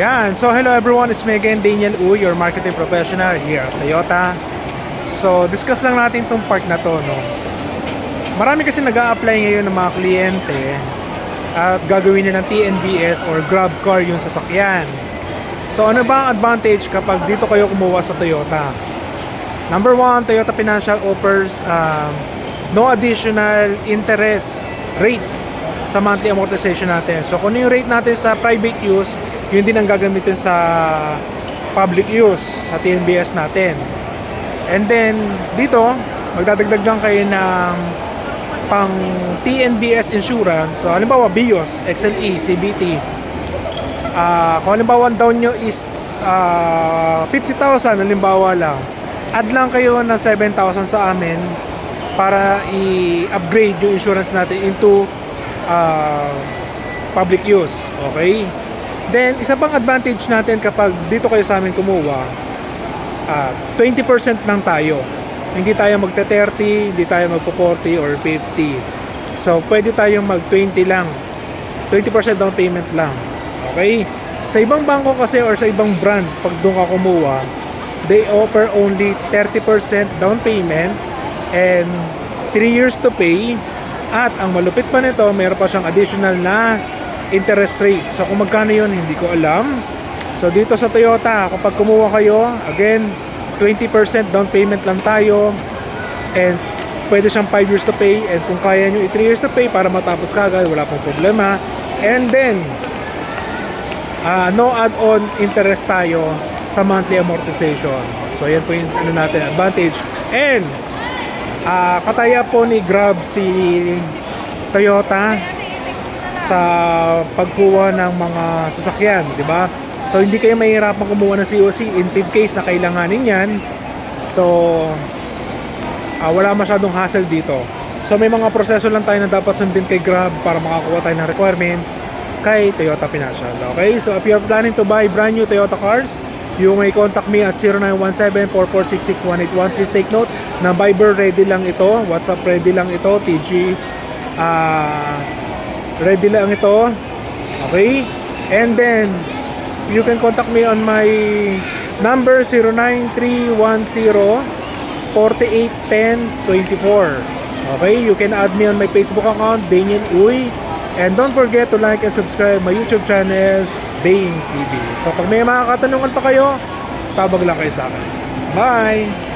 Yan. So, hello everyone. It's me again, Daniel Uy, your marketing professional here at Toyota. So, discuss lang natin tong part na to, no? Marami kasi nag apply ngayon ng mga kliyente at gagawin nila ng TNBS or Grab Car yung sasakyan. So, ano ba ang advantage kapag dito kayo kumuha sa Toyota? Number one, Toyota Financial offers um, no additional interest rate sa monthly amortization natin. So, kung ano yung rate natin sa private use, yun din ang gagamitin sa public use, sa TNBS natin. And then, dito, magdadagdag lang kayo ng pang TNBS insurance. So, halimbawa, BIOS, XLE, CBT. Ah, kung halimbawa, ang down nyo is ah, 50,000, halimbawa lang. Add lang kayo ng 7,000 sa amin para i-upgrade yung insurance natin into ah, public use. Okay? Then, isa pang advantage natin kapag dito kayo sa amin kumuha, ah, 20% lang tayo. Hindi tayo magte-30, hindi tayo magpo-40 or 50. So, pwede tayong mag-20 lang. 20% down payment lang. Okay? Sa ibang bangko kasi or sa ibang brand, pag doon ka kumuha, they offer only 30% down payment and 3 years to pay. At ang malupit pa nito, meron pa siyang additional na interest rate. So kung magkano yun, hindi ko alam. So dito sa Toyota, kapag kumuha kayo, again, 20% down payment lang tayo. And pwede siyang 5 years to pay. And kung kaya nyo i 3 years to pay para matapos kagad, wala pong problema. And then, ah, no add-on interest tayo sa monthly amortization. So yan po yung ano natin, advantage. And, ah kataya po ni Grab si Toyota sa pagkuha ng mga sasakyan, di ba? So hindi kayo mahihirapan kumuha ng COC in case na kailanganin yan. So ah, wala masyadong hassle dito. So may mga proseso lang tayo na dapat sundin kay Grab para makakuha tayo ng requirements kay Toyota Financial. Okay? So if you're planning to buy brand new Toyota cars, you may contact me at 0917-4466181. Please take note na Viber ready lang ito, WhatsApp ready lang ito, TG ah ready lang ito. Okay? And then you can contact me on my number 09310 481024. Okay, you can add me on my Facebook account, Daniel Uy. And don't forget to like and subscribe my YouTube channel, Dane TV. So pag may mga katanungan pa kayo, tabag lang kayo sa akin. Bye!